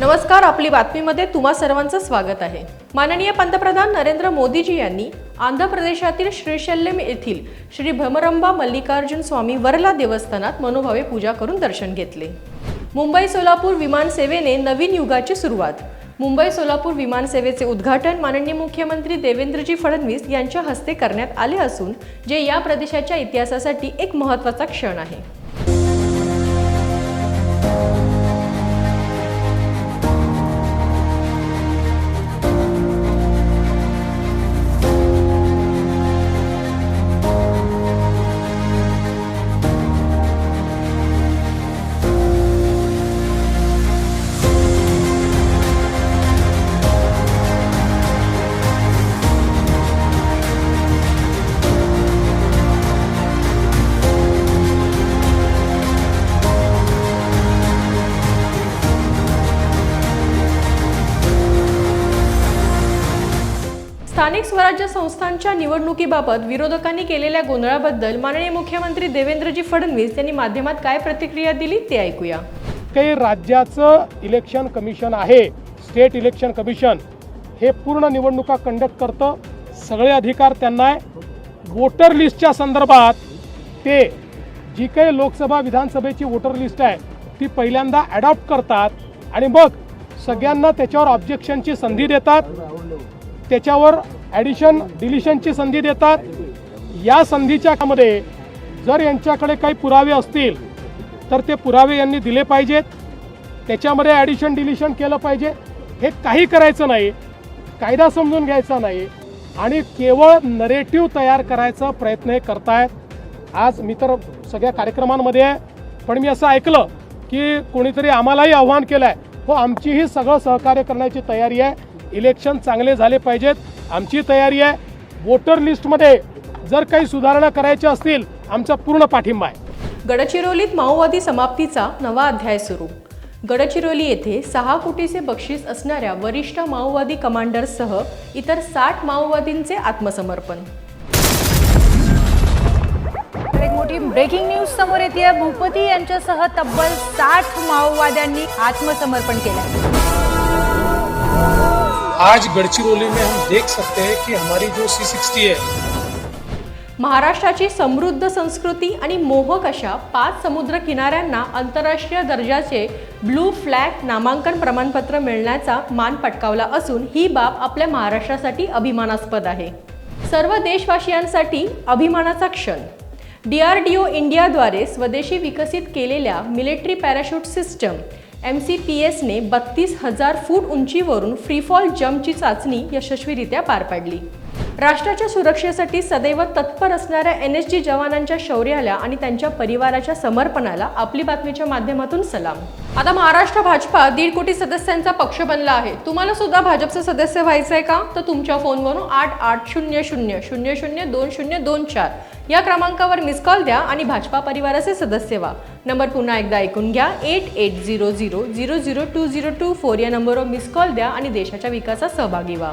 नमस्कार आपली बातमीमध्ये तुम्हा सर्वांचं स्वागत आहे. माननीय पंतप्रधान नरेंद्र मोदीजी यांनी आंध्र प्रदेशातील श्रीशल्यम येथील श्री भ्रमरंबा मल्लिकार्जुन स्वामी वरला देवस्थानात मनोभावे पूजा करून दर्शन घेतले. मुंबई सोलापूर विमान सेवेने नवीन युगाची सुरुवात. मुंबई सोलापूर विमान सेवेचे उद्घाटन माननीय मुख्यमंत्री देवेंद्रजी फडणवीस यांच्या हस्ते करण्यात आले असून जे या प्रदेशाच्या इतिहासासाठी एक महत्त्वाचा क्षण आहे. स्थानिक स्वराज्य संस्थांच्या निवडणुकीबाबत विरोधकांनी केलेल्या गोंधळाबद्दल माननीय मुख्यमंत्री देवेंद्रजी फडणवीस यांनी माध्यमात काय प्रतिक्रिया दिली ते ऐकूया. काही राज्याचं इलेक्शन कमिशन आहे स्टेट इलेक्शन कमिशन हे पूर्ण निवडणुका कंडक्ट करतं. सगळे अधिकार त्यांना आहे. वोटर लिस्टच्या संदर्भात ते जी काही लोकसभा विधानसभेची वोटर लिस्ट आहे ती पहिल्यांदा ॲडॉप्ट करतात आणि मग सगळ्यांना त्याच्यावर ऑब्जेक्शनची संधी देतात. त्याच्यावर ॲडिशन डिलिशनची संधी देतात. या संधीच्या मध्ये जर यांच्याकडे काही पुरावे असतील तर ते पुरावे यांनी दिले पाहिजेत. त्याच्यामध्ये ॲडिशन डिलिशन केलं पाहिजे. हे काही करायचं नाही कायदा समजून घ्यायचा नाही आणि केवळ नरेटिव्ह तयार करायचा प्रयत्न हे करतायत. आज मी तर सगळ्या कार्यक्रमांमध्ये आहे पण मी असं ऐकलं की कोणीतरी आम्हालाही आव्हान केलं आहे हो आमचीही सगळं सहकार्य करण्याची तयारी आहे. इलेक्शन चांगले झाले पाहिजेत. आमची तयारी आहे. वोटर लिस्टमध्ये जर काही सुधारणा करायच्या असतील आमचा पूर्ण पाठिंबा आहे. गडचिरोलीत माओवादी समाप्तीचा नवा अध्याय सुरू. गडचिरोली येथे सहा कोटीचे बक्षीस असणाऱ्या वरिष्ठ माओवादी कमांडरसह इतर साठ माओवादींचे आत्मसमर्पण. एक मोठी ब्रेकिंग न्यूज समोर येते भूपती यांच्यासह तब्बल साठ माओवाद्यांनी आत्मसमर्पण केलं आज गडचिरोली में हम देख सकते हैं कि हमारी जो सी सिक्सटी है महाराष्ट्राची समृद्ध संस्कृती आणि मोहक अशा पाच समुद्र किनाऱ्यांना आंतरराष्ट्रीय दर्जाचे ब्लू फ्लॅग नामांकन प्रमाणपत्र मिळण्याचा मान पटकावला असून ही बाब आपल्या महाराष्ट्रासाठी अभिमानास्पद आहे. सर्व देशवासियांसाठी अभिमानाचा क्षण. डी आर डी ओ इंडियाद्वारे स्वदेशी विकसित केलेल्या military parachute system M C P एसने बत्तीस हजार फूट उंचीवरून फ्रीफॉल जम्पची चाचणी यशस्वीरित्या पार पाडली. राष्ट्राच्या सुरक्षेसाठी सदैव तत्पर असणाऱ्या एन एस जी जवानांच्या शौर्याला आणि त्यांच्या परिवाराच्या समर्पणाला आपली बातमीच्या माध्यमातून सलाम. आता महाराष्ट्र भाजपा दीड कोटी सदस्यांचा पक्ष बनला आहे. तुम्हाला सुद्धा भाजपचं सदस्य व्हायचं आहे का? तर तुमच्या फोनवरून आठ आठ शून्य शून्य शून्य शून्य दोन शून्य दोन चार. या क्रमांकावर मिस कॉल द्या आणि भाजपा परिवाराचे सदस्य व्हा. नंबर पुन्हा एकदा ऐकून घ्या. Eight eight zero zero zero zero two zero two four या नंबरवर मिस कॉल द्या आणि देशाच्या विकासात सहभागी व्हा.